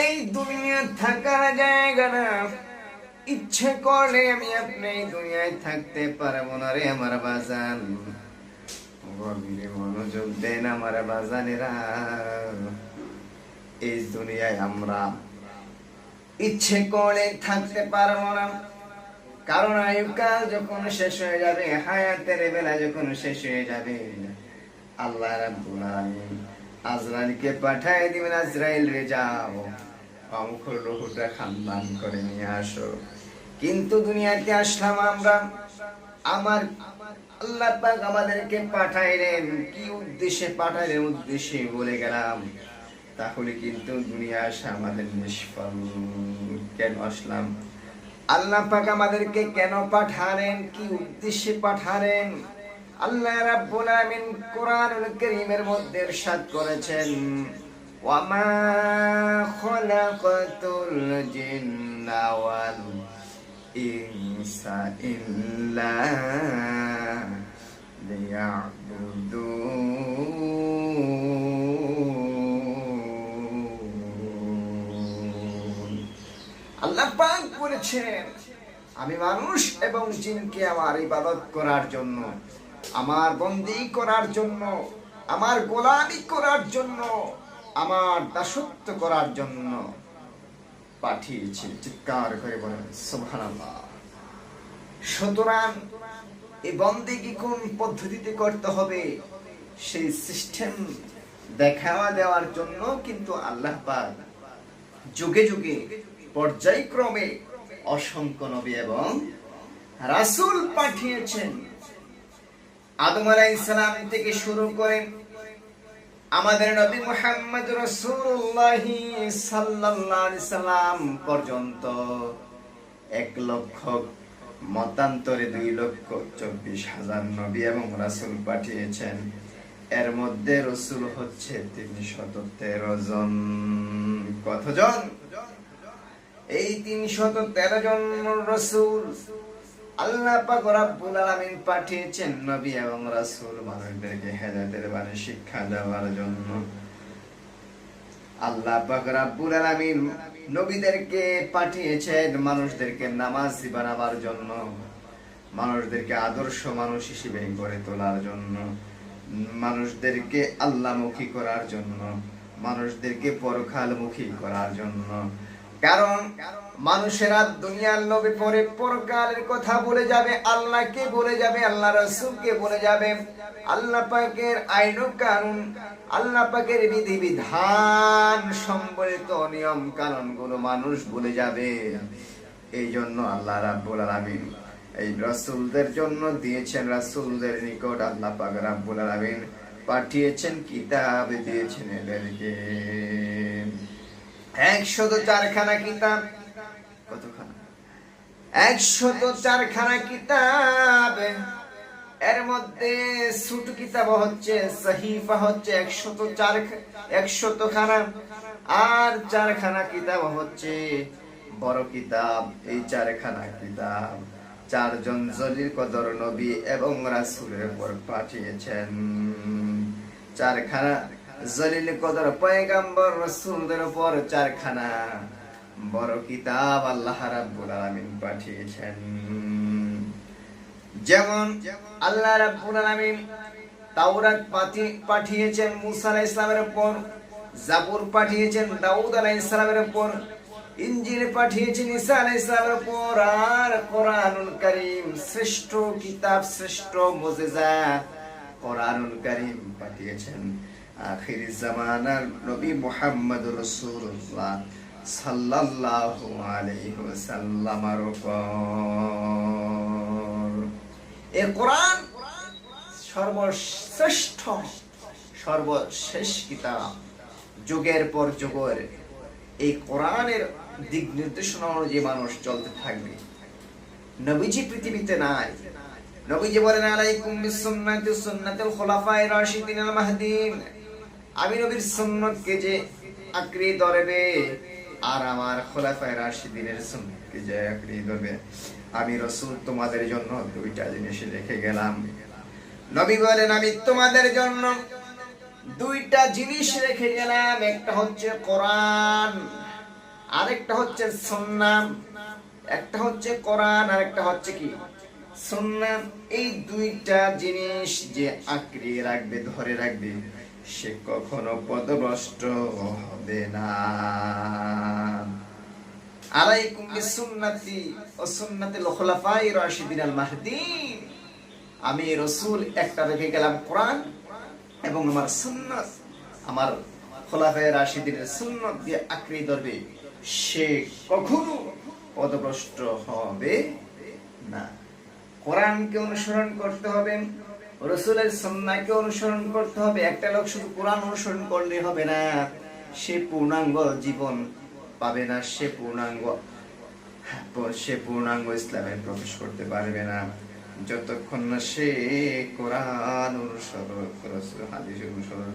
এই দুনিয়া থাকার জায়গা না। ইচ্ছে করলে আমি আপনি এই দুনিয়ায় থাকতে পারব না রে আমার বাজান। মনোযোগ দেন আমার বাজানেরা। এই দুনিয়ায় আমরা ইচ্ছে করে থাকতে পারব না। কারণ আয়ুকাল যখন শেষ হয়ে যাবে, হায়াতের বেলা যখন শেষ হয়ে যাবে, আল্লাহ রাব্বুল আলামিন আজরাইলকে পাঠায় দিবেন, আজরাইল রে যাও। অঙ্ক রুহুটা খানদান করে নিয়ে আসো। কিন্তু দুনিয়াতে আসলাম আমরা। আমার আল্লাহ পাক আমাদেরকে পাঠাইলেন। কি উদ্দেশ্যে পাঠাইলেন? উদ্দেশ্যে বলে গেলাম, তাহলে কিন্তু দুনিয়া আসা আমাদের নিষ্ফল। কেন আসলাম? আল্লাহ পাক আমাদেরকে কেন পাঠালেন? কি উদ্দেশ্যে পাঠালেন? আল্লাহ রাব্বুল আলামিন কোরআনুল কারীমের মধ্যে ইরশাদ করেছেন। জিন্না ওয়াল ইনসা ইল্লা লিয়াবুদুন আল্লাহ পাক বলেছেন, আমি মানুষ এবং জিনকে আমার ইবাদত করার জন্য, আমার বন্দি করার জন্য, আমার গোলামি করার জন্য আমার দাসত্ব করার জন্য পাঠিয়েছি। চিৎকার করে বলেন, সুবহানাল্লাহ। সুতরাং এই বন্দিকে কোন পদ্ধতিতে করতে হবে? সেই সিস্টেম দেখাওয়া দেওয়ার জন্য কিন্তু আল্লাহ পাক যুগে যুগে পর্যায়ক্রমে অসংখ্য নবী এবং রাসূল পাঠিয়েছেন। আদম আলাইহিস সালাম থেকে শুরু করে আমাদের নবী মুহাম্মদ সাল্লাল্লাহু সাল্লাম পর্যন্ত এক লক্ষ, মতান্তরে দুই লক্ষ চব্বিশ হাজার নবী এবং রাসূল পাঠিয়েছেন। এর মধ্যে রসুল হচ্ছে তিনশত তেরো জন। কতজন? এই তিনশত তেরো জন রসুল মানুষদেরকে নবীদেরকে পাঠিয়েছেন মানুষদেরকে নামাজি বানাবার জন্য, মানুষদেরকে আদর্শ মানুষ হিসেবে গড়ে তোলার জন্য, মানুষদেরকে আল্লাহমুখী করার জন্য, মানুষদেরকে পরকালমুখী করার জন্য কারণ মানুষেরা দুনিয়ার লোভে পরে পরকালের কথা বলে যাবে আল্লাহকে বলে যাবে, আল্লাহ রসুলকে বলে যাবে, আল্লাহ পাকের আইন কানুন, আল্লাহ পাকের বিধি বিধান সম্বলিত নিয়ম কানুনগুলো মানুষ বলে যাবে। এই জন্য আল্লাহ রাব্বুল আলামিন এই রাসূলদের জন্য দিয়েছেন, রাসূলদের নিকট আল্লাহ পাক রাব্বুল আলামিন পাঠিয়েছেন, কিতাব দিয়েছেন এদেরকে। একশত চারখানা কিতাব। কতখানা? একশত চারখানা কিতাব। এর মধ্যে ছোট কিতাব হচ্ছে, সহিফা হচ্ছে একশত চার একশত খানা আর চারখানা কিতাব হচ্ছে, বড় কিতাব, এই চারখানা কিতাব। চারজন জলিল কদর নবী এবং রাসূলের উপর পাঠিয়েছেন। চারখানা জলিল কদর পয়গাম্বর, রাসূলদের উপর চারখানা। বড় কিতাব আল্লাহ রাব্বুল আলামিন পাঠিয়েছেন। যেমন আল্লাহ রাব্বুল আলামিন তাওরাত পাঠিয়েছেন মুসা আলাইহিস সালামের উপর, জাবুর পাঠিয়েছেন দাউদ আলাইহিস সালামের উপর ইঞ্জিল পাঠিয়েছেন ঈসা আলাইহিস সালামের উপর, আর কোরআনুল কারীম শ্রেষ্ঠ কিতাব, শ্রেষ্ঠ মুজিজা কোরআনুল কারীম পাঠিয়েছেন। আখির জামানার নবী মুহাম্মদ রাসূলুল্লাহ সাল্লাল্লাহু আলাইহি ওয়াসাল্লামের উপর। এ কোরআন সর্বশ্রেষ্ঠ, সর্বশেষ কিতাব। যুগের পর যুগের এই কোরআনের দিক নির্দেশনা অনুযায়ী মানুষ চলতে থাকবে। নবীজি পৃথিবীতে নাই। নবীজি বলেন, আলাইকুম বিসুন্নাতি সুন্নাতুল খুলাফায়ে রাশিদিন আল মাহদিন। আমি নবীর সুন্নতকে যে আঁকড়ে ধরবে, আর আমার খোলাফায়ে রাশিদিনের সুন্নতকে যে আঁকড়ে ধরবে, আমি রসুল তোমাদের জন্য দুইটা জিনিস রেখে গেলাম। নবী বলেন, আমি তোমাদের জন্য দুইটা জিনিস রেখে গেলাম, একটা হচ্ছে কোরআন, আরেকটা হচ্ছে সুন্নাহ একটা হচ্ছে কোরআন আর একটা হচ্ছে কি? সুন্নাহ এই দুইটা জিনিস যে আঁকড়িয়ে রাখবে, ধরে রাখবে সে কখনো পদভ্রষ্ট হবে না। আলাইকুম বিসুন্নতি ও সুন্নাতিল খুলাফাই রাশিদিন আল মাহদিন। আমি রসুল একটা রেখে গেলাম কোরআন এবং আমার সুন্নাত, আমার খোলাফায় রাশিদিনের সুন্নত দিয়ে আঁকড়ে ধরবে। সে কখনো পদভ্রষ্ট হবে না। কোরআনকে অনুসরণ করতে হবে। রসুলের সন্নাকে অনুসরণ করতে হবে, একটা লোক শুধু কোরআন অনুসরণ করলে হবে না। সে পূর্ণাঙ্গ জীবন পাবে না, সে পূর্ণাঙ্গ সে পূর্ণাঙ্গ ইসলামে প্রবেশ করতে পারবে না। যতক্ষণ না সে কোরআন অনুসরণ হাদিস অনুসরণ